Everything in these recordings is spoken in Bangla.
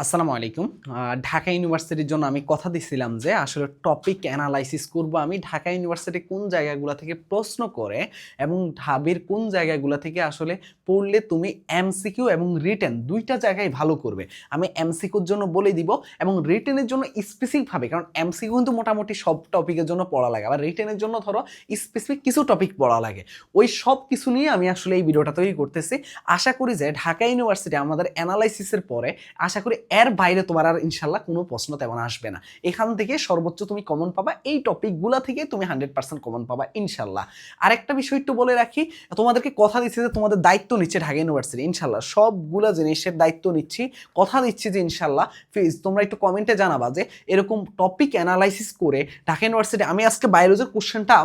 আসসালামু আলাইকুম। ঢাকা ইউনিভার্সিটির জন্য আমি কথা দিছিলাম যে আসলে টপিক অ্যানালাইসিস করব আমি। ঢাকা ইউনিভার্সিটি কোন জায়গাগুলো থেকে প্রশ্ন করে এবং ঢাবির কোন জায়গাগুলো থেকে আসলে পড়লে তুমি এমসিকিউ এবং রিটেন দুইটা জায়গায় ভালো করবে। আমি এমসিকিউর জন্য বলে দিব এবং রিটেনের জন্য স্পেসিফিকভাবে কারণ এমসিকিউ কিন্তু মোটামুটি সব টপিকের জন্য পড়া লাগে। আবার রিটেনের জন্য ধরো স্পেসিফিক কিছু টপিক পড়া লাগে। ওই সব কিছু নিয়ে আমি আসলে এই ভিডিওটা তৈরি করতেছি। আশা করি যে ঢাকা ইউনিভার্সিটি আমাদের অ্যানালাইসিসের পরে, আশা করি এর বাইরে তোমার আর ইনশাল্লাহ কোনো প্রশ্ন তেমন আসবে না। এখান থেকে সর্বোচ্চ তুমি কমন পাবা, এই টপিকগুলো থেকে তুমি হান্ড্রেড পার্সেন্ট কমন পাবা ইনশাল্লাহ। আরেকটা বিষয় একটু বলে রাখি, তোমাদেরকে কথা দিচ্ছি যে তোমাদের দায়িত্ব নিচ্ছে ঢাকা ইউনিভার্সিটি ইনশাল্লাহ। সবগুলো জিনিসের দায়িত্ব নিচ্ছি, কথা দিচ্ছি যে ইনশাল্লাহ প্লিজ তোমরা একটু কমেন্টে জানাবা যে এরকম টপিক অ্যানালাইসিস করে ঢাকা ইউনিভার্সিটি আমি আজকে বায়োলজির কোশ্চেনটা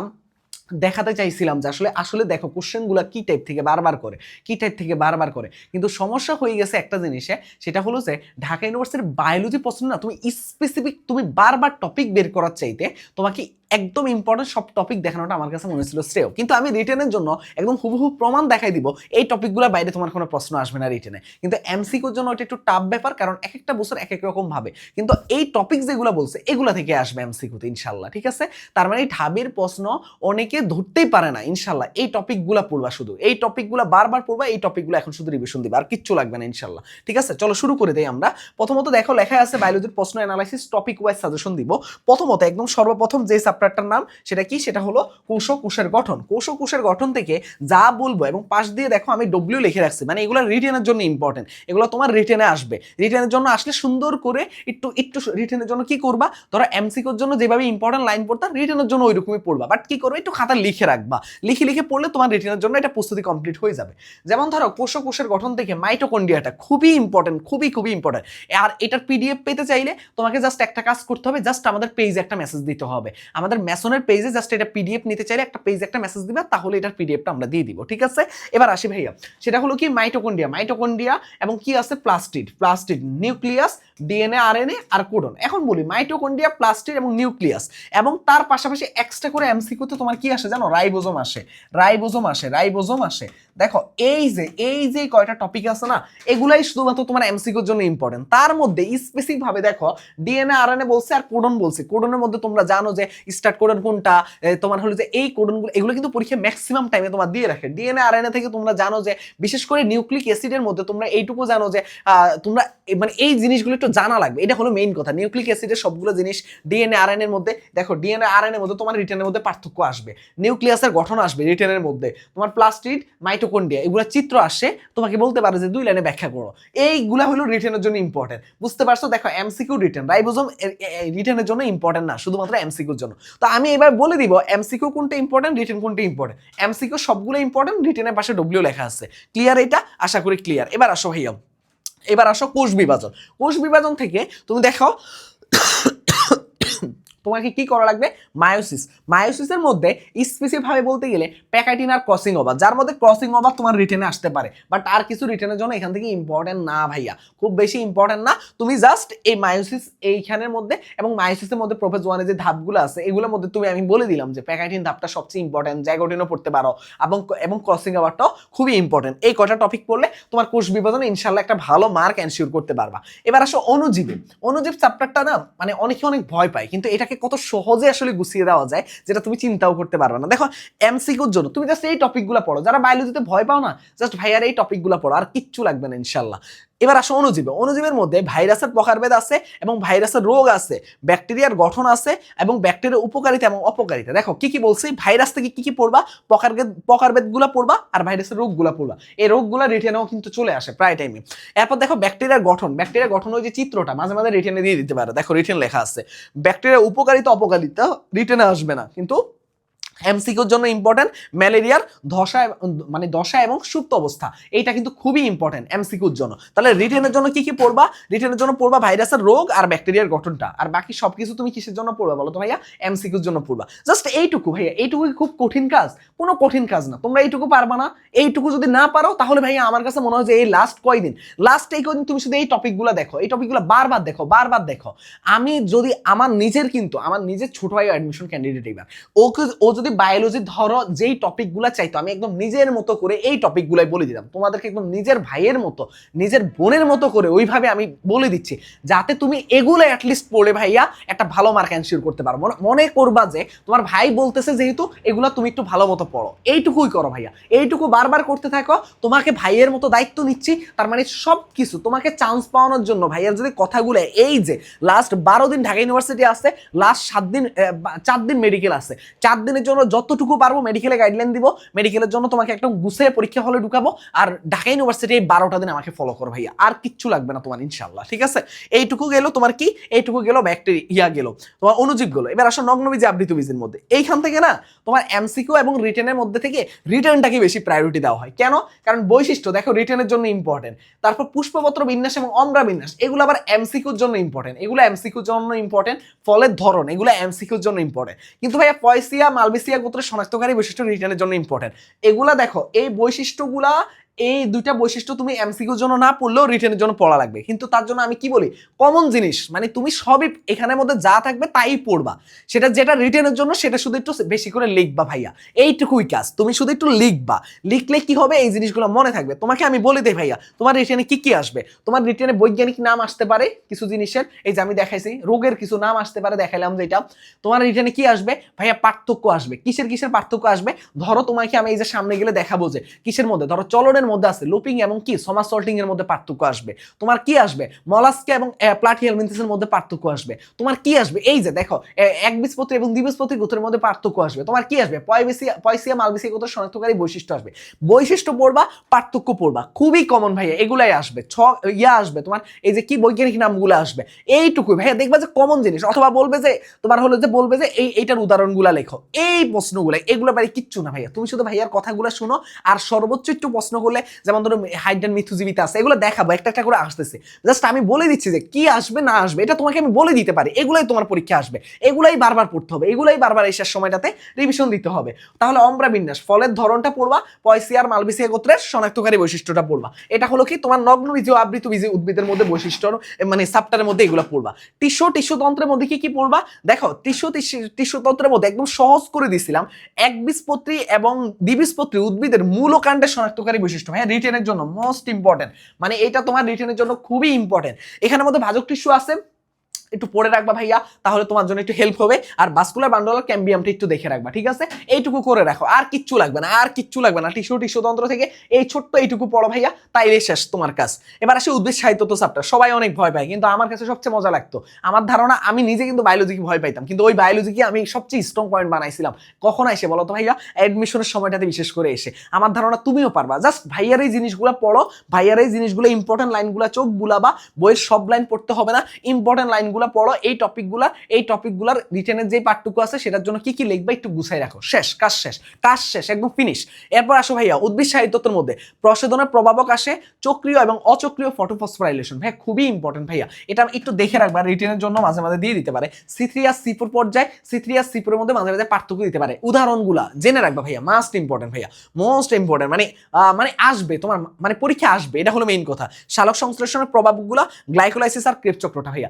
দেখাতে চাইছিলাম যে আসলে আসলে দেখো কোশ্চেনগুলো কী টাইপ থেকে বারবার করে, কী টাইপ থেকে বারবার করে? কিন্তু সমস্যা হয়ে গেছে একটা জিনিসে, সেটা হলো যে ঢাকা ইউনিভার্সিটির বায়োলজি পছন্দ না, তুমি স্পেসিফিক তুমি বারবার টপিক বের করার চাইতে তোমাকে একদম ইম্পর্টেন্ট সব টপিক দেখানোটা আমার কাছে মনে হচ্ছিল শ্রেয়। কিন্তু আমি রিটেনের জন্য একদম হুবহু প্রমাণ দেখাই দিব, এই টপিকগুলো বাইরে তোমার কোনো প্রশ্ন আসবে না রিটেনে কিন্তু এমসিকিউর জন্য ওটা একটু টাফ ব্যাপার, কারণ এক একটা বছর এক এক রকম ভাবে। কিন্তু এই টপিক যেগুলো বলছে, এগুলো থেকে আসবে এমসিকিউতে ইনশাল্লাহ ঠিক আছে? তার মানে এই ঢাবির প্রশ্ন অনেকে ধরতেই পারে না ইনশাল্লাহ এই টপিকগুলো পড়বা শুধু, এই টপিকগুলো বারবার পড়বা, এই টপিকগুলো এখন শুধু রিভিশন দিবা, আর কিচ্ছু লাগবে না ইনশাল্লাহ ঠিক আছে? চলো শুরু করে দেই আমরা। প্রথমত দেখো লেখা আছে বায়োলজির প্রশ্ন অ্যানালাইসিস টপিক ওয়াইজ সাজেশন দিব। প্রথমত, একদম সর্বপ্রথম যে চ্যাপ্টারটার নাম, সেটা কি? সেটা হলো কোষ কোষের গঠন। কোষ কোষের গঠন থেকে যা বলব এবং পাশ দিয়ে দেখো আমি ডব্লিউ লিখে রাখছি মানে এগুলো রিটেনের জন্য ইম্পর্টেন্ট এগুলো তোমার রিটেনে আসবে। রিটেনের জন্য আসলে সুন্দর করে একটু একটু রিটেনের জন্য কি করবা? ধরো এমসিকিউর জন্য যেভাবে ইম্পর্টেন্ট লাইন পড়তাম রিটেনের জন্য ওইরকমই পড়বা। বাট কি করবে? একটু খাতা লিখে রাখবা। লিখে লিখে পড়লে তোমার রিটেনের জন্য এটা প্রস্তুতি কমপ্লিট হয়ে যাবে। যেমন ধরো কোষ কোষের গঠন থেকে মাইটোকন্ডিয়াটা খুবই ইম্পর্টেন্ট খুবই খুবই ইম্পর্টেন্ট আর এটার পিডিএফ পেতে চাইলে তোমাকে জাস্ট একটা কাজ করতে হবে জাস্ট আমাদের পেজে একটা মেসেজ দিতে হবে। আমাদের মেসনের পেজে জাস্ট এটা পিডিএফ নিতে চাইলে একটা পেজে একটা মেসেজ দিবা, তাহলে এটার পিডিএফটা আমরা দিয়ে দিব, ঠিক আছে? এবার আসি ভাইয়া, সেটা হলো কি মাইটোকন্ডিয়া মাইটোকন্ডিয়া এবং কি আছে? Plastid plastid nucleus DNA RNA আর কোডন এখন বলি মাইটোকন্ডিয়া প্লাস্টিড এবং নিউক্লিয়াস এবং তার পাশাপাশি এক্সট্রা করে এমসিকিউতে তোমার কি আসে জানো? রাইবোজোম আসে রাইবোজোম আসে রাইবোজোম আসে। দেখো, এই যে এই যে কয়টা টপিক আছে না, এগুলাই শুধুমাত্র তোমার এমসিকিউর জন্য ইম্পর্টেন্ট তার মধ্যে স্পেসিফিক ভাবে দেখো ডিএনএ আরএনএ বলছে আর কোডন বলছে। কোডনের মধ্যে তোমরা জানো যে স্টার্ট কোডন কোনটা তোমার হলো যে এই কোডনগুলো এগুলো কিন্তু পরীক্ষা ম্যাক্সিমাম টাইমে তোমার দিয়ে রাখে। ডিএনএ আরএনএ থেকে তোমরা জানো যে, বিশেষ করে নিউক্লিক অ্যাসিডের মধ্যে তোমরা এইটুকু জানো যে তোমরা মানে এই জিনিসগুলো একটু জানা লাগবে। এটা হলো মেইন কথা। নিউক্লিক অ্যাসিডের সবগুলো জিনিস ডিএনএ আরএনএ এর মধ্যে, দেখো ডিএনএ আরএনএ এর মধ্যে তোমার রিটার্নের মধ্যে পার্থক্য আসবে। নিউক্লিয়াসের গঠন আসবে রিটার্নের মধ্যে। তোমার প্লাস্টিড মাইটোকন্ডিয়া এগুলো চিত্র আসে, তোমাকে বলতে পারে যে দুই লাইনে ব্যাখ্যা করো। এইগুলা হলো রিটার্নের জন্য ইম্পর্টেন্ট বুঝতে পারছ? দেখো এমসিকিউ রিটার্ন রাইবোজোম রিটার্নের জন্য ইম্পর্টেন্ট না, শুধুমাত্র এমসিকিউর জন্য। তো আমি এবার বলে দিব এমসিকিউ কোনটা ইম্পর্টেন্ট রিটার্ন কোনটা ইম্পর্টেন্ট এমসিকিউ সবগুলো ইম্পর্টেন্ট রিটার্নের পাশে ডব্লিউ লেখা আছে। ক্লিয়ার এটা? আশা করি ক্লিয়ার এবার আসো, ভাইয়া। এবার আসো কোষ বিভাজন। কোষ বিভাজন থেকে তুমি দেখো তোমাকে কি করা লাগবে? মায়োসিস। মায়োসিসের মধ্যে স্পেসিফিক ভাবে বলতে গেলে প্যাকাটিন আর ক্রসিং ওভার যার মধ্যে ক্রসিং ওভার তোমার রিটেনে আসতে পারে। বাট আর কিছু রিটেনের জন্য এখান থেকে ইম্পর্টেন্ট না ভাইয়া। খুব বেশি ইম্পর্টেন্ট না। তুমি জাস্ট এই মায়োসিস এইখানের মধ্যে এবং মায়োসিসের মধ্যে প্রোফেস ওয়ানে যে ধাপগুলো আছে, এগুলোর মধ্যে তুমি, আমি বলে দিলাম যে প্যাকাটিন ধাপটা সবচেয়ে ইম্পর্টেন্ট জাইগোটিনও পড়তে পারো। এবং এবং ক্রসিং ওভারটাও খুবই ইম্পর্টেন্ট এই কটা টপিক পড়লে তোমার কোষ বিভাজনে ইনশাল্লাহ একটা ভালো মার্ক এনশিওর করতে পারবা। এবার আসো অনুজীবে। অনুজীব চ্যাপ্টারটা না মানে অনেকে অনেক ভয় পায়, কিন্তু এটাকে কত সহজে আসলে গুছিয়ে দেওয়া যায়, যেটা তুমি চিন্তাও করতে পারবে না। দেখো, এমসিকিউর জন্য, তুমি জাস্ট এই টপিকগুলো পড়ো। যারা বায়োলজিতে ভয় পাও না জাস্ট ভাইয়ার এই টপিকগুলো পড়ো, আর কিচ্ছু লাগবে না, ইনশাল্লাহ। এবার আসো অনুজীবে অনুজীবের মধ্যে ভাইরাসের প্রকারভেদ আছে এবং ভাইরাসের রোগ আছে, ব্যাকটেরিয়ার গঠন আছে এবং ব্যাকটেরিয়ার উপকারিতা এবং অপকারিতা। দেখো, কি কি বলছি? ভাইরাস থেকে কি কি পড়বা? প্রকারভেদ, প্রকারভেদগুলো পড়বা আর ভাইরাসের রোগগুলো পড়বা। এই রোগগুলো রিটেনেও কিন্তু চলে আসে প্রায় টাইমে এরপর দেখো ব্যাকটেরিয়ার গঠন। ব্যাকটেরিয়ার গঠন ওই যে চিত্রটা, মাঝে মাঝে রিটেনে দিয়ে দিতে পারে। দেখো রিটেন লেখা আছে। ব্যাকটেরিয়ার উপকারিতা, অপকারিতা রিটেনে আসবে না। কিন্তু এমসিকিউর জন্য ইম্পর্টেন্ট ম্যালেরিয়ার ধসা মানে দশা এবং সুপ্ত অবস্থা। এইটা কিন্তু খুবই ইম্পর্টেন্ট এমসিকিউর জন্য। তাহলে রিটেনের জন্য কি কি পড়বা? রিটেনের জন্য পড়বা ভাইরাসের রোগ আর ব্যাকটেরিয়ার গঠনটা। আর বাকি সবকিছু তুমি কিসের জন্য পড়বা বলো তো ভাইয়া? এমসিকিউর জন্য পড়বা। জাস্ট এইটুকু ভাইয়া। এইটুকু খুব কঠিন কাজ? কোনো কঠিন কাজ না। তোমরা এইটুকু পারবা না। এইটুকু যদি না পারো, তাহলে ভাইয়া আমার কাছে মনে হয় যে এই লাস্ট কয়দিন? লাস্ট এই কয়দিন তুমি শুধু এই টপিকগুলো দেখো। এই টপিকগুলো বারবার দেখো বারবার দেখো। আমি যদি, আমার নিজের কিন্তু, আমার নিজের ছোট ভাই অ্যাডমিশন ক্যান্ডিডেট এবার ওকে, ও যদি যদি বায়োলজি ধরো যেই টপিকগুলো চাইতো, আমি একদম নিজের মতো করে এই টপিকগুলাই বলে দিলাম তোমাদেরকে একদম নিজের ভাইয়ের মতো, নিজের বোনের মতো করে ওইভাবে আমি বলে দিচ্ছি, যাতে তুমি এগুলো অ্যাটলিস্ট পড়ে ভাইয়া একটা ভালো মার্ক এনশিওর করতে পারো। মনে করবা যে তোমার ভাই বলতেছে যেহেতু এগুলো তুমি একটু ভালো মতো পড়ো। এইটুকুই করো ভাইয়া। এইটুকু বারবার করতে থাকো, তোমাকে ভাইয়ের মতো দায়িত্ব নিচ্ছি, তার মানে সব কিছু তোমাকে চান্স পাওয়ানোর জন্য ভাইয়ার যদি কথাগুলো এই যে লাস্ট বারো দিন ঢাকা ইউনিভার্সিটি আছে লাস্ট সাত দিন চার দিন মেডিকেল আছে চার দিনের জন্য যতটুকু পারব মেডিকেলে গাইডলাইন দিব। মেডিকেলের জন্য তোমাকে একদম গুছিয়ে পরীক্ষা হলে ঢুকাবো। আর ঢাকা ইউনিভার্সিটি এই বারোটা দিন আমাকে ফলো করো ভাইয়া। আর কিচ্ছু লাগবে না তোমার ইনশাল্লাহ ঠিক আছে? এইটুকু গেল তোমার কি? এইটুকু গেল ব্যাকটেরিয়া গেল। তোমার অনুজীব গেলো। এবার আসো নগ্নবীজি আবৃত বীজের মধ্যে। এইখান থেকে না, তোমার এমসিকিউ এবং রিটেনের মধ্যে থেকে রিটার্নটাকে বেশি প্রায়োরিটি দেওয়া হয়। কেন? কারণ বৈশিষ্ট্য, দেখো রিটেনের জন্য ইম্পর্টেন্ট তারপর পুষ্পপত্র বিন্যাস এবং অমরা বিন্যাস, এগুলো আবার এমসিকিউর জন্য ইম্পর্টেন্ট এগুলো এমসিকিউর জন্য ইম্পর্টেন্ট ফলের ধরন, এগুলো এমসিকিউর জন্য ইম্পর্টেন্ট কিন্তু ভাইয়া পয়সিয়া মালবেসিয়া গোত্রের শনাক্তকারী বৈশিষ্ট্য রিটার্নের জন্য ইম্পর্টেন্ট এগুলা দেখো এই বৈশিষ্ট্যগুলা এই দুইটা বৈশিষ্ট্য তুমি এমসিকিউর জন্য না পড়লেও রিটেনের জন্য পড়া লাগবে। কিন্তু তার জন্য আমি কি বলি? কমন জিনিস মানে তুমি সবই এখানের মধ্যে যা থাকবে তাই পড়বা। সেটা যেটা রিটেনের জন্য সেটা শুধু একটু বেশি করে লিখবা ভাইয়া। এইটুকুই কাজ, তুমি শুধু একটু লিখবা। লিখলে কি হবে? এই জিনিসগুলো মনে থাকবে। তোমাকে আমি বলে দিই ভাইয়া, তোমার রিটেনে কি কি আসবে? তোমার রিটেনে বৈজ্ঞানিক নাম আসতে পারে কিছু জিনিসের। এই যে আমি দেখাইছি, রোগের কিছু নাম আসতে পারে, দেখাইলাম যেটা তোমার রিটেনে কি আসবে? ভাইয়া পার্থক্য আসবে। কিসের কিসের পার্থক্য আসবে? ধরো তোমাকে আমি এই যে সামনে গেলে দেখাবো যে, কিসের মধ্যে? ধরো চলনের মধ্যে আছে লুপিং এবং কি? সমাজ সল্টিং এর মধ্যে পার্থক্য আসবে। তোমার কি আসবে? মলাস্কা এবং প্লাটিহেলমিন্থিসের মধ্যে পার্থক্য আসবে। তোমার কি আসবে? এই যে দেখো এক বীজপত্রী এবং দ্বিবীজপত্রী গোত্রের মধ্যে পার্থক্য আসবে। তোমার কি আসবে? পয়বেসিয়া পয়সিয়া মালবেসিয়া গোত্র শনাক্তকারী বৈশিষ্ট্য আসবে। বৈশিষ্ট্য পড়বা, পার্থক্য পড়বা। খুবই কমন ভাইয়া, এগুলাই আসবে। ছ, ইয়া আসবে তোমার, এই যে কি বৈজ্ঞানিক নামগুলো আসবে। এইটুকুই ভাইয়া, দেখবা যে কমন জিনিস, অথবা বলবে যে, তোমার হলো যে বলবে যে, এই, এইটার উদাহরণগুলা লেখো। এই প্রশ্নগুলো, এগুলো বাড়ি কিচ্ছু না ভাইয়া। তুমি শুধু ভাইয়ার কথাগুলো শুনো, আর সর্বোচ্চ একটু প্রশ্ন করলে যেমন ধরো হাইড্রান মিথুজীবিতা আছে, এগুলো দেখাবো, একটা একটা করে আসতেছে। জাস্ট আমি বলে দিচ্ছি যে, কি আসবে, না আসবে, এটা তোমাকে আমি বলে দিতে পারি, এগুলাই তোমার পরীক্ষা আসবে, এগুলাই বারবার পড়তে হবে, এগুলাই বারবার শেষ সময়টাতে রিভিশন দিতে হবে। তাহলে অম্রা বিন্যাস, ফলের ধরনটা পড়বা, পয়সিয়ার মালবিসিয়া গোত্রের শনাক্তকারী বৈশিষ্ট্যটা পড়বা। এটা হলো কি, তোমার নগ্ন বীজ আবৃত বীজ উদ্ভিদের মধ্যে বৈশিষ্ট্য মানে সাপ্টারের মধ্যে এগুলো পড়বা। টিস্যু টিস্যু তন্ত্রের মধ্যে কি কি পড়বা? দেখো, টিস্যু টিস্যু তন্ত্রের মধ্যে একদম সহজ করে দিছিলাম একবীজপত্রী এবং দ্বিবীজপত্রী উদ্ভিদের মূল কাণ্ডের শনাক্তকারী বৈশিষ্ট্য হ্যাঁ রিটেনের জন্য মোস্ট ইম্পর্টেন্ট মানে এটা তোমার রিটেনের জন্য খুবই ইম্পর্টেন্ট এখানে মধ্যে ভাজক টিস্যু আছে। একটু পড়ে রাখবা ভাইয়া, তাহলে তোমার জন্য একটু হেল্প হবে। আর বাস্কুলার বান্ডলার ক্যাম্বিয়ামটা একটু দেখে রাখবা, ঠিক আছে? এইটুকু করে রাখো, আর কিচ্ছু লাগবে না, আর কিচ্ছু লাগবে না। টিস্যু টিস্যু তন্ত্র থেকে এই ছোট্ট এইটুকু পড়ো ভাইয়া তাইলে শেষ তোমার কাজ। এবার আসে উদ্ভিদ সাহিত্য তো চাপটা সবাই অনেক ভয় পায়, কিন্তু আমার কাছে সবচেয়ে মজা লাগতো। আমার ধারণা, আমি নিজে কিন্তু বায়োলজিকে ভয় পাইতাম, কিন্তু ওই বায়োলজিকে আমি সবচেয়ে স্ট্রং পয়েন্ট বানাইছিলাম। কখন এসে বলো তো ভাইয়া? অ্যাডমিশনের সময়টাতে বিশেষ করে এসে। আমার ধারণা তুমিও পারবা জাস্ট ভাইয়ার এই জিনিসগুলো পড়ো, ভাইয়ার এই জিনিসগুলো ইম্পর্টেন্ট লাইনগুলো চোখ বুলাবা, বইয়ের সব লাইন পড়তে হবে না ইম্পর্টেন্ট লাইনগুলো পড়ো, এই টপিকগুলো এই টপিকগুলোর রিটেনের যে পার্টটুকু আছে, সেটার জন্য কি কি লিখবা একটু গুছাই রাখো। শেষ, কাজ শেষ কাজ শেষ, একদম ফিনিশ এরপর আসো ভাইয়া, উদ্ভিদ সাহিত্যের মধ্যে। প্রশোধনের প্রভাবক আসে, চক্রীয় এবং অচক্রীয় ফটোফসফোরাইলেশন ভাইয়া, খুবই ইম্পর্টেন্ট ভাইয়া। এটা একটু দেখে রাখবা রিটেনের জন্য মাঝে মাঝে দিয়ে দিতে পারে। সি আর সি পর্যায়ে সি আর সি ফোরের মধ্যে মাঝে মাঝে পার্থক্য দিতে পারে। উদাহরণগুলা জেনে রাখবা ভাইয়া মাস্ট ইম্পর্টেন্ট ভাইয়া। মোস্ট ইম্পর্টেন্ট মানে মানে আসবে, তোমার মানে পরীক্ষা আসবে, এটা হলো মেইন কথা। শালক সংশ্লেষণের প্রভাবগুলো গ্লাইকোলাইসিস আর ক্রেপ চক্রটা ভাইয়া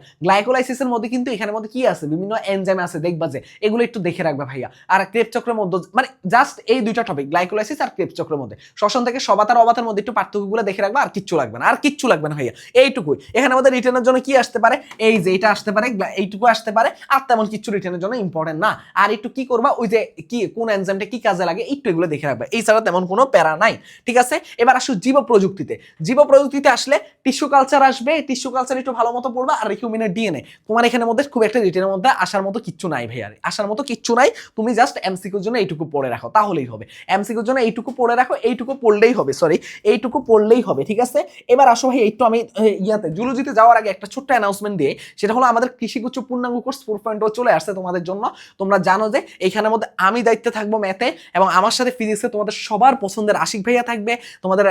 গ্লাইকোলাইসিসের মধ্যে কিন্তু এখানের মধ্যে কি আছে? বিভিন্ন এনজাইম আছে, দেখবা যে এগুলো একটু দেখে রাখবে ভাইয়া। আর ক্রেপ চক্রের মধ্যে মানে জাস্ট এই দুইটা টপিক গ্লাইকোলাইসিস আর ক্রেপ চক্রের মধ্যে। শ্বসন থেকে সবাতার অবাতার মধ্যে একটু পার্থক্যগুলো দেখে রাখবে, আর কিচ্ছু লাগবে না, আর কিচ্ছু লাগবে না ভাইয়া। এইটুকুই। এখানে আমাদের রিটার্নের জন্য কি আসতে পারে? এই যে এটা আসতে পারে এইটুকু আসতে পারে, আর তেমন কিছু রিটার্নের জন্য ইম্পর্টেন্ট না। আর একটু কি করবা? ওই যে কি, কোন এনজাইমটা কি কাজে লাগে, একটু এগুলো দেখে রাখবে। এই ছাড়া তেমন কোনো প্যারা নাই, ঠিক আছে? এবার আসো জীব প্রযুক্তিতে জীব প্রযুক্তিতে আসলে টিস্যু কালচার আসবে টিস্যু কালচার একটু ভালো মতো পড়বা, আর হিউম্যানের ডিএনএ তোমার এখানে মধ্যে খুব একটা রিটেনের মধ্যে আসার মতো কিচ্ছু নাই ভাই আর আসার মতো কিচ্ছু নাই। তুমি জাস্ট এমসিকিউর জন্য এইটুকু পড়ে রাখো, তাহলেই হবে। এমসিকিউর জন্য এইটুকু পড়ে রাখো, এইটুকু পড়লেই হবে সরি এইটুকু পড়লেই হবে, ঠিক আছে? এবার আসো ভাই একটু আমি ইয়াতে জুলজিতে যাওয়ার আগে একটা ছোট্ট অ্যানাউন্সমেন্ট দিয়ে, সেটা হলো আমাদের কৃষিগুচ্ছ পূর্ণাঙ্গ কোর্স ফোর পয়েন্ট চলে আসছে তোমাদের জন্য। তোমরা জানো যে এইখানের মধ্যে আমি দায়িত্বে থাকব ম্যাথে এবং আমার সাথে ফিজিক্সে তোমাদের সবার পছন্দের আশিক ভাইয়া থাকবে। তোমাদের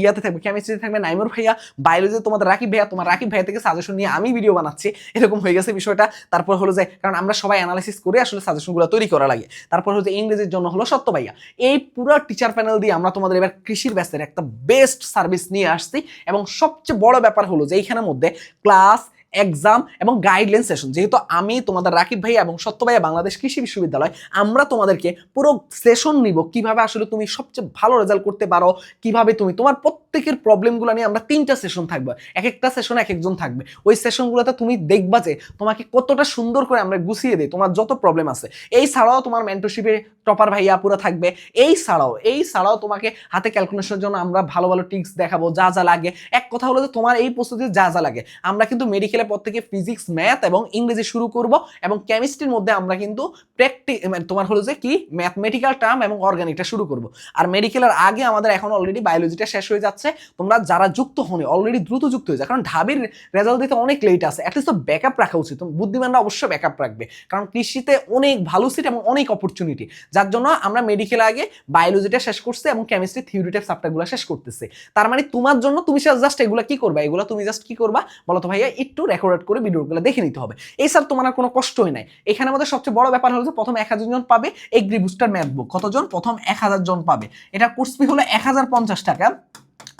ইয়াতে থাকবে কেমিস্ট্রিতে থাকবে নাইমুর ভাইয়া। বায়োলজিতে তোমাদের রাকিব ভাইয়া। তোমার রাকিব ভাইয়া থেকে সাজেশন নিয়ে আমি ভিডিও বানাচ্ছি। এরকম হয়ে গেছে বিষয়টা। তারপর হলো যে, কারণ আমরা সবাই অ্যানালাইসিস করে আসলে সাজেশনগুলো তৈরি করা লাগে। তারপর হলো যে, ইংরেজির জন্য হলো সত্য ভাইয়া। এই পুরো টিচার প্যানেল দিয়ে আমরা তোমাদের এবার কৃষির ব্যাসের একটা বেস্ট সার্ভিস নিয়ে আসছি। এবং সবচেয়ে বড় ব্যাপার হলো যে, এইখানের মধ্যে ক্লাস এক্সাম এবং গাইডলাইন সেশন যেহেতু আমি তোমাদের রাকিব ভাইয়া এবং সত্য ভাইয়া বাংলাদেশ কৃষি বিশ্ববিদ্যালয়, আমরা তোমাদেরকে পুরো সেশন নিব। কীভাবে আসলে তুমি সবচেয়ে ভালো রেজাল্ট করতে পারো, কীভাবে তুমি তোমার প্রত্যেকের প্রবলেমগুলো নিয়ে আমরা তিনটা সেশন থাকবে। এক একটা সেশন এক একজন থাকবে। ওই সেশনগুলোতে তুমি দেখবা যে তোমাকে কতটা সুন্দর করে আমরা গুছিয়ে দিই, তোমার যত প্রবলেম আছে। এই ছাড়াও তোমার মেন্টরশিপে টপার ভাইয়া পুরো থাকবে। এই ছাড়াও এই ছাড়াও তোমাকে হাতে ক্যালকুলেশনের জন্য আমরা ভালো ভালো টিক্স দেখাবো, যা যা লাগে। এক কথা হলো যে তোমার এই প্রস্তুতিতে যা যা লাগে। আমরা কিন্তু মেডিকেলের পর থেকে ফিজিক্স ম্যাথ এবং ইংরেজি শুরু করব এবং কেমিস্ট্রির মধ্যে আমরা কিন্তু প্র্যাকটি মানে তোমার হলো যে কি ম্যাথমেটিক্যাল টার্ম এবং অর্গানিকটা শুরু করব। আর মেডিকেলের আগে আমাদের এখন অলরেডি বায়োলজিটা শেষ হয়ে যাচ্ছে। তোমরা যারা যুক্ত হনে অলরেডি দ্রুত যুক্ত হয়ে যায় কারণ ঢাবির রেজাল্ট দিতে অনেক লেট আছে। অ্যাটলিস্ট তো ব্যাকআপ রাখা উচিত। বুদ্ধিমানরা অবশ্যই ব্যাকআপ রাখবে। কারণ কৃষিতে অনেক ভালো সিট এবং অনেক অপরচুনিটি যার জন্য আমরা মেডিকেল আগে বায়োলজিটা শেষ করছি এবং কেমিস্ট্রি থিওরিটিভ সাবজেক্টগুলো শেষ করতেছি। তার মানে তোমার জন্য তুমি জাস্ট এগুলো কি করবা? এগুলো তুমি জাস্ট কি করবা? বলো তো ভাইয়া, একটু রেকর্ড করে ভিডিওগুলো দেখে নিতে হবে। এই স্যার, তোমার আর কোনো কষ্টই নাই। এখানে আমাদের সবচেয়ে বড় ব্যাপার হলো যে প্রথম এক হাজার জন পাবে এগ্রি বুস্টার ম্যাথ বুক কতজন? প্রথম এক হাজার জন পাবে। এটা কোর্স ফি হলো এক হাজার পঞ্চাশ টাকা।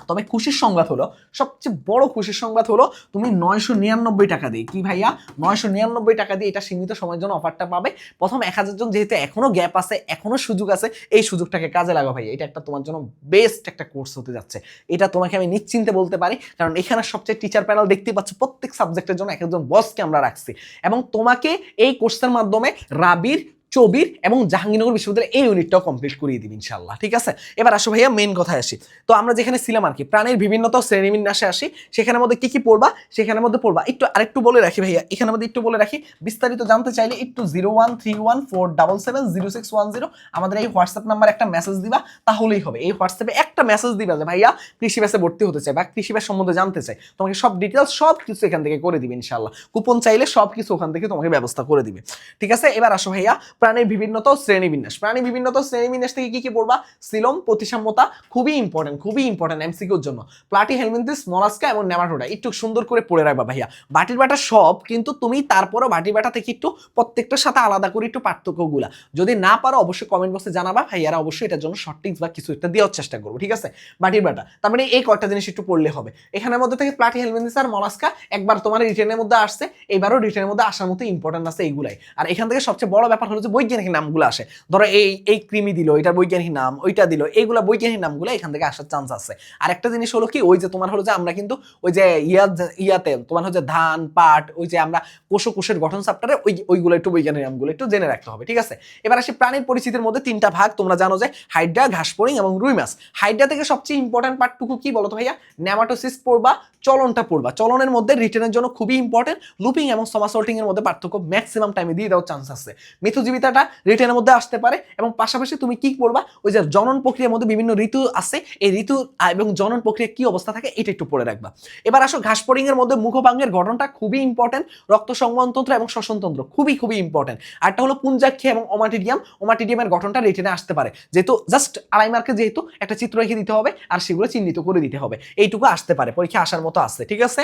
তবে খুশির সংবাদ হলো, সবচেয়ে বড় খুশির সংবাদ হলো তুমি নয়শো নিরানব্বই টাকা দিয়ে। কি ভাইয়া? নয়শো নিরানব্বই টাকা দিয়ে এটা সীমিত সময়ের জন্য অফারটা পাবে। প্রথম এক হাজার জন যেহেতু এখনও গ্যাপ আছে, এখনও সুযোগ আছে, এই সুযোগটাকে কাজে লাগা ভাই এটা একটা তোমার জন্য বেস্ট একটা কোর্স হতে যাচ্ছে। এটা তোমাকে আমি নিশ্চিন্তে বলতে পারি, কারণ এখানে সবচেয়ে টিচার প্যানেল দেখতে পাচ্ছ, প্রত্যেক সাবজেক্টের জন্য এক একজন বসকে আমরা রাখছি। এবং তোমাকে এই কোর্সের মাধ্যমে রাবির চবির এবং জাহাঙ্গীরনগর বিশ্ববিদ্যালয় এই ইউনিটটাও কমপ্লিট করিয়ে দিবি ইনশাল্লাহ ঠিক আছে? এবার আসো ভাইয়া মেন কথায় আসি। তো আমরা যেখানে ছিলাম আর কি, প্রাণীর বিভিন্নতা শ্রেণীবিন্যাসে আসি, সেখানের মধ্যে কি কি পড়বা? সেখানের মধ্যে পড়বা। একটু আরেকটু বলে রাখি ভাইয়া, এখানের মধ্যে একটু বলে রাখি। বিস্তারিত জানতে চাইলে একটু zero one three one four double seven zero six one zero আমাদের এই হোয়াটসঅ্যাপ নাম্বার একটা মেসেজ দিবা, তাহলেই হবে। এই হোয়াটসঅ্যাপে একটা মেসেজ দিবা যে ভাইয়া কৃষি ব্যাসে ভর্তি হতে চাই বা কৃষি ব্যাস সম্বন্ধে জানতে চাই। তোমাকে সব ডিটেলস সব কিছু এখান থেকে করে দিবে ইনশাল্লাহ কুপন চাইলে সব কিছু ওখান থেকে তোমাকে ব্যবস্থা করে দিবে। ঠিক আছে? এবার আসো ভাইয়া প্রাণীর বিভিন্নতা ও শ্রেণীবিন্যাস প্রাণী বিভিন্নতা শ্রেণীবিন্যাস থেকে কি কি পড়বা? সিলম, প্রতিসাম্যতা খুবই ইম্পর্টেন্ট খুবই ইম্পর্টেন্ট এমসিকিউর জন্য। প্লাটি হেলমিন্থিস মলাস্কা এবং নেমাটোডা একটু সুন্দর করে পড়ে রাখবা ভাইয়া। বাটির বাটা সব, কিন্তু তুমি তারপরও বাটির বাটা থেকে একটু প্রত্যেকটার সাথে আলাদা করে একটু পার্থক্যগুলা। যদি না পারো, অবশ্যই কমেন্ট বক্সে জানাবা। ভাইয়ারা অবশ্যই এটার জন্য শর্ট টিপস বা কিছু একটা দেওয়ার চেষ্টা করব, ঠিক আছে? বাটির বাটা, তার মানে এই কয়েকটা জিনিস একটু পড়লে হবে। এখানের মধ্যে থেকে প্লাটি হেলমিন্থিস আর মলাস্কা একবার তোমার রিটেনের মধ্যে আসছে, এবারও রিটেনের মধ্যে আসার মতো ইম্পর্টেন্ট আছে এইগুলাই। আর এখান থেকে সবচেয়ে বড় ব্যাপার হলো যে বৈজ্ঞানিক নামগুলো আসে। ধরো এই এই কৃমি দিল, এটার বৈজ্ঞানিক নাম, ওইটা দিল, এইগুলা বৈজ্ঞানিক নামগুলো এখান থেকে আসার চান্স আছে। আর একটা জিনিস হলো কি, ওই যে তোমার হলো যে আমরা কিন্তু ওই যে ইয়া ইয়াতে, তোমার হচ্ছে ধান, পাট, ওই যে আমরা কোষ কোষের গঠন চাপ্টারে ওই, ওইগুলো একটু বৈজ্ঞানিক নামগুলো একটু জেনে রাখতে হবে, ঠিক আছে? এবার আসি প্রাণীর পরিচিতির মধ্যে তিনটা ভাগ, তোমরা জানো যে হাইড্রা ঘাসপরিং এবং রুই মাছ হাইড্রা থেকে সবচেয়ে ইম্পর্টেন্ট পার্টটুকু কি বলতো ভাইয়া? নেমাটোসিস পড়বা, চলনটা পড়বা। চলনের মধ্যে রিটেনের জন্য খুবই ইম্পর্টেন্ট লুপিং এবং সমাসল্টিং এর মধ্যে পার্থক্য ম্যাক্সিমাম টাইমে দিয়ে দেওয়ার চান্স আছে। মিথুজীবিতাটা রিটেনের মধ্যে আসতে পারে এবং পাশাপাশি তুমি কি পড়বা? ওই যে জনন প্রক্রিয়ার মধ্যে বিভিন্ন ঋতু আছে, এই ঋতু এবং জনন প্রক্রিয়া কি অবস্থা থাকে এটা একটু পড়ে রাখবা। এবার আসো ঘাসপরিং এর মধ্যে মুখভাঙ্গের গঠনটা খুবই ইম্পর্টেন্ট রক্ত সংবহনতন্ত্র এবং শ্বসনতন্ত্র খুবই খুবই ইম্পর্টেন্ট আরটা হলো পুঞ্জাক্ষী এবং ওমাটিডিয়াম, ওমাটিডিয়ামের গঠনটা রিটেনে আসতে পারে। যেহেতু জাস্ট আড়াই মার্কে যেহেতু একটা চিত্র রেখে দিতে হবে আর সেগুলো চিহ্নিত করে দিতে হবে। এইটুকু আসতে পারে, পরীক্ষা আসার মতো আসছে ঠিক আছে?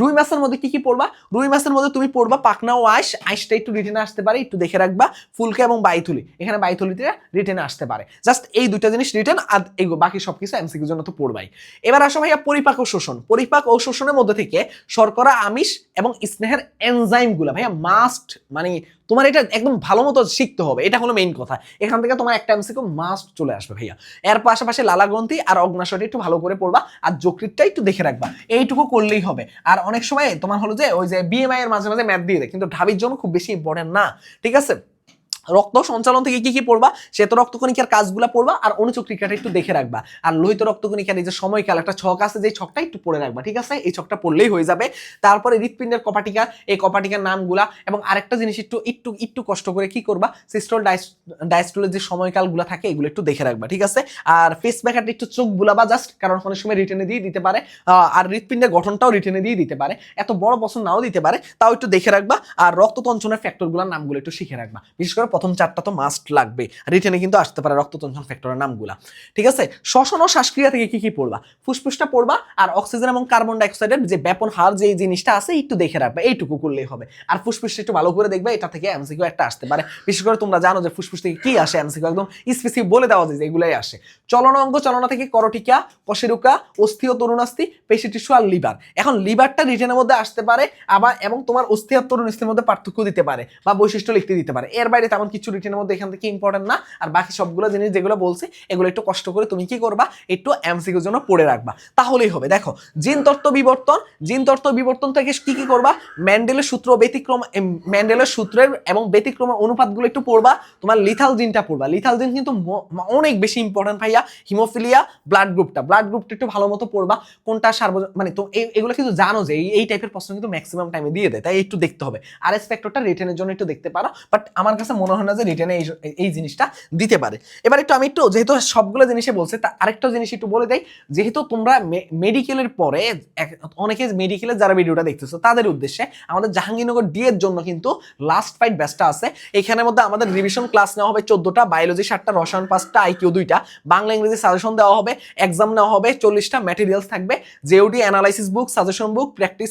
রুই মাছের মধ্যে কি কি পড়বা? রুই মাছের মধ্যে তুমি পড়বা পাকনা ও আইস, আইসটা একটু রিটেনে আসতে পারে, একটু দেখে রাখবা। ফুলকা এবং বাইথুলি এখানে বাইথুলিতে রিটেন আসতে পারে। জাস্ট এই দুইটা জিনিস রিটেন আর এই বাকি সবকিছু এমসিকিউর জন্য তো পড়বাই। এবার আসো ভাইয়া পরিপাক ও শোষণ। পরিপাক ও শোষণের মধ্যে থেকে শর্করা, আমিষ এবং স্নেহের এনজাইমগুলো ভাইয়া মাস্ট মানে তোমার এটা একদম ভালো মতো শিখতে হবে। এটা হলো মেইন কথা। এখান থেকে তোমার একটা এমসিকিউ মাস্ট চলে আসবে ভাইয়া। এর পাশাপাশি লালাগ্রন্থি আর অগ্নাশয়টা একটু ভালো করে পড়বা আর যকৃতটা একটু দেখে রাখবা। এইটুকু করলেই হবে। আর অনেক সময় তোমার হলো যে ওই যে বিএমআই এর মাঝে মাঝে ম্যাথ দিয়ে দেয়, কিন্তু ঢাবির জন্য খুব বেশি ইম্পর্টেন্ট না। ঠিক আছে? রক্ত সঞ্চালন থেকে কি কি পড়বা? শ্বেত রক্তকণিকার কাজগুলো পড়বা আর অনুচক্রিকাটা একটু দেখে রাখবা। আর লোহিত রক্তকণিকার এই যে সময়কাল, একটা ছক আছে যে ছকটা একটু পড়ে রাখবা, ঠিক আছে? এই ছকটা পড়লেই হয়ে যাবে। তারপরে হৃৎপিণ্ডের কপাটিকা, এই কপাটিকার নামগুলা এবং আরেকটা জিনিস একটু একটু একটু কষ্ট করে কি করবা? সিস্টল ডায়াস্টলের যে সময়কালগুলো থাকে, এগুলো একটু দেখে রাখবা, ঠিক আছে? আর ফেস ব্যাকারটা একটু চোখ বুলাবা জাস্ট কারণ অনেক সময় রিটেনে দিয়ে দিতে পারে। আর হৃৎপিণ্ডের গঠনটাও রিটেনে দিয়ে দিতে পারে। এত বড় পছন্দ নাও দিতে পারে, তাও একটু দেখে রাখবা। আর রক্ত তঞ্চনের ফ্যাক্টরগুলোর নামগুলো একটু শিখে রাখবা। বিশেষ করে প্রথম চারটা তো মাস্ট লাগবে। রিটেনে কিন্তু আসতে পারে রক্ত রক্তচঞ্চল ফ্যাক্টরের নামগুলা। ঠিক আছে? শ্বসন ও শ্বাসক্রিয়া থেকে কি কি পড়বা? ফুসফুসটা পড়বা আর অক্সিজেন এবং কার্বন ডাইঅক্সাইডের যে ব্যাপন হার, যে জিনিসটা আছে, একটু দেখে রাখবে। এইটুকু করলেই হবে। আর ফুসফুসটা একটু ভালো করে দেখবে, এটা থেকে এমসিকিউ একটা আসতে পারে। বিশেষ করে তোমরা জানো যে ফুসফুস থেকে কি আসে এমসিকিউ একদম স্পেসিফিক বলে দেওয়া যায় যে এগুলাই আসে। চলন অঙ্গ চলনা থেকে করটিকা, কশেরুকা, অস্থি ও তরুণাস্থি, পেশি টিস্যু আর লিভার। এখন লিভারটা রিটেনের মধ্যে আসতে পারে, আবার এবং তোমার অস্থি আর তরুণাস্থির মধ্যে পার্থক্য দিতে পারে বা বৈশিষ্ট্য লিখতে দিতে পারে। এর বাইরে তেমন কিছু রিটেনের মধ্যে এখান থেকে ইম্পর্টেন্ট না। আর বাকি সবগুলো জিনিস যেগুলো বলছে, এগুলো একটু কষ্ট করে তুমি কি করবা? একটু এমসিকিউর জন্য পড়ে রাখবা। তাহলেই হবে। দেখো, জিন তত্ত্ব বিবর্তন। জিন তত্ত্ব বিবর্তন থেকে কি কি করবা? ম্যান্ডেলের সূত্র ব্যতিক্রম ম্যান্ডেলের সূত্রের এবং ব্যতিক্রমের অনুপাতগুলো একটু পড়বা। তোমার লিথাল জিনটা পড়বা। লিথাল জিন কিন্তু অনেক বেশি ইম্পর্টেন্ট ভাইয়া। হিমোফিলিয়া ব্লাড গ্রুপটা ব্লাড গ্রুপটা একটু ভালো মতো পড়বা। কোনটা সার্বজনীন মানে তো এগুলো কিন্তু জানো যে এই- এই টাইপের প্রশ্ন কিন্তু ম্যাক্সিমাম টাইমে দিয়ে দেয়। তাই একটু দেখতে হবে। আর এস ফ্যাক্টরটা রিটেনের জন্য একটু দেখতে পারো। বাট আমার কাছে মনে হয় না যে রিটেনে এই জিনিসটা দিতে পারে। এবার একটু আমি একটু, যেহেতু সবগুলো জিনিসে বলছে, তা আরেকটা জিনিস একটু বলে দেই, যেহেতু তোমরা মেডিকেলের পরে অনেকে মেডিকেলের যারা ভিডিওটা দেখতেছো, তাদের উদ্দেশ্যে আমাদের জাহাঙ্গীরনগর ডি এর জন্য কিন্তু লাস্ট ফাইট ব্যাচটা আছে। এখানের মধ্যে আমাদের রিভিশন ক্লাস নেওয়া হবে চোদ্দটা বায়োলজি সাতটা, রসায়ন পাঁচটা আইকিউ দুইটা, বাংলা, ইংরেজি সাজেশন দেওয়া হবে এক্সাম নেওয়া হবে, চল্লিশটা ম্যাটেরিয়ালস থাকবে JOD analysis book suggestion book practice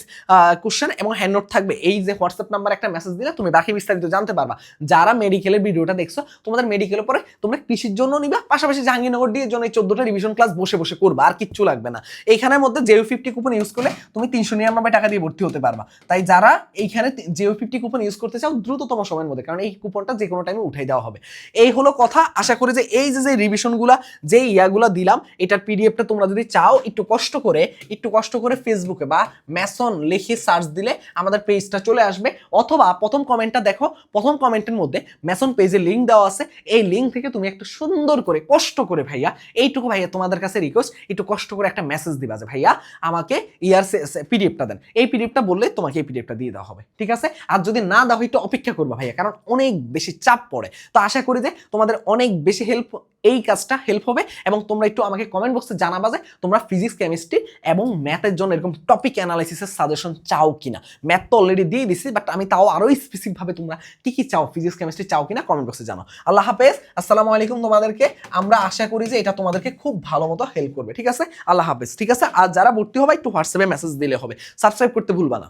question এবং হ্যান্ড নোট থাকবে। এই যে হোয়াটসঅ্যাপ নাম্বার একটা মেসেজ দিলে তুমি বাকি বিস্তারিত জানতে পারবা। যারা মেডিকেলের ভিডিওটা দেখছ, তোমাদের মেডিকেলের পরে তোমরা কৃষির জন্য নিবা, পাশাপাশি জাহাঙ্গীরনগর এর জন্য এই চোদ্দটা রিভিশন ক্লাস বসে বসে করবা, আর কিচ্ছু লাগবে না। এইখানের মধ্যে জেও ফিফটি কুপন ইউজ করলে তুমি তিনশো নিরানব্বই টাকা দিয়ে ভর্তি হতে পারবা। তাই যারা এইখানে জেও ফিফটি কুপন ইউজ করতে চাও, দ্রুততম সময়ের মধ্যে, কারণ এই কুপনটা যে কোনো টাইমে উঠাই দেওয়া হবে। এই হলো কথা, আশা করি যে এই যে যে রিভিশনগুলা যে ইয়াগুলা দিলাম, এটার পিডিএফটা তোমরা যদি চাও, একটু কষ্ট করে, একটু কষ্ট করে ফেসবুকে বা ম্যাসন লিখে সার্চ দিলে আমাদের পেজটা চলে আসবে। অথবা প্রথম কমেন্টটা দেখো, প্রথম কমেন্টের মধ্যে ম্যাসন পেজে লিঙ্ক দেওয়া আছে। এই লিঙ্ক থেকে তুমি একটু সুন্দর করে, কষ্ট করে ভাইয়া, এইটুকু ভাইয়া তোমাদের কাছে রিকোয়েস্ট একটু কষ্ট করে একটা মেসেজ দিবা যে, ভাইয়া, আমাকে ইয়ার পিডিএফটা দেন। এই পিডিএফটা বললে তোমাকে এই পিডিএফটা দিয়ে দেওয়া হবে, ঠিক আছে? আর যদি না দাও, একটু অপেক্ষা করবা ভাইয়া, কারণ অনেক বেশি চাপ পড়ে। তো আশা করি যে তোমাদের অনেক বেশি হেল্প এই কাজটা হেল্প হবে এবং তোমরা একটু আমাকে কমেন্ট বক্সে জানাবা যে তোমরা ফিজিক্স কেমিস্ট্রি এবং ম্যাথের জন্য এরকম টপিক অ্যানালাইসিসের সাজেশন চাও কিনা। ম্যাথ তো অলরেডি দিয়ে দিছি বাট আমি তাও আরও স্পেসিফিকভাবে তোমরা কি কি চাও ফিজিক্স কেমিস্ট্রি চাও কিনা কমেন্ট বক্সে জানাও। আল্লাহ হাফেজ, আসসালামু আলাইকুম তোমাদেরকে। আমরা আশা করি যে এটা তোমাদেরকে খুব ভালো মতো হেল্প করবে, ঠিক আছে? আল্লাহ হাফেজ, ঠিক আছে? আর যারা ভর্তি হবে, একটু হোয়াটসঅ্যাপে মেসেজ দিলে হবে। সাবস্ক্রাইব করতে ভুলবা না।